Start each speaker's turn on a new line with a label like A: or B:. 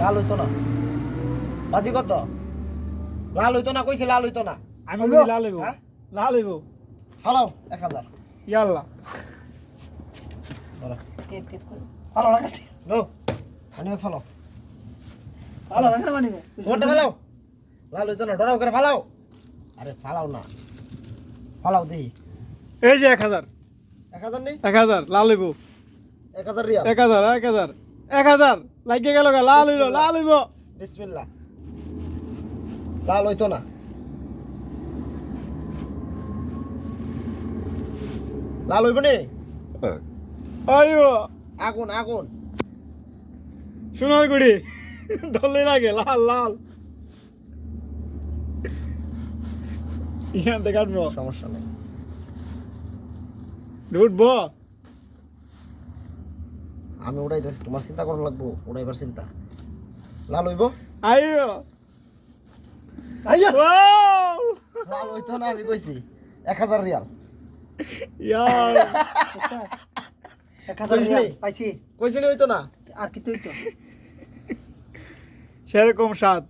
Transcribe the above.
A: লাল হইতো না। বাজি কত? লাল হইতো না কইছে লাল হইতো না।
B: আমি? বুঝি লাল হইব।
A: হ্যাঁ?
B: লাল হইব।
A: ফালাও এক হাজার।
B: ইয়াল্লা।
C: ভালো লাগা
A: নো আনিবে ফালাও।
C: ভালো লাগা মানে
A: মোটে ফালাও। লাল হইতো না ডরাও করে ফালাও। আরে ফালাও না। ফালাও দেহি
B: এই যে এক হাজার।
A: এক হাজার নেই?
B: এক হাজার লাল হইব।
A: এক হাজার রিয়াল।
B: এক হাজার এক হাজার। এক হাজার। লাগিয়ে গেল লাল হইল লাল হইব।
A: বিসমিল্লাহ। লাল হইতো না। লাল হইব নি?
B: আইব
A: আগুন আগুন।
B: সোনার গুড়ি। ধরলে লাগে লাল লাল। ইয়াতে কাটবো।
A: সমস্যা নেই।
B: ঢুটবো
A: আমি উড়াইতেছি তোমার চিন্তা করা লাগবো উড়াইবার চিন্তা। লাল হইব?
B: আইও
C: আইয়া!
B: ওয়াও!
A: লাল হইতো না আমি কইছি এক হাজার রিয়াল।
C: এক হাজার
A: বুঝলি?
C: রিয়াল পাইছি।
A: কইছিলি হইতো না?
C: আর কি তুই তো
B: সেরকম স্বাদ।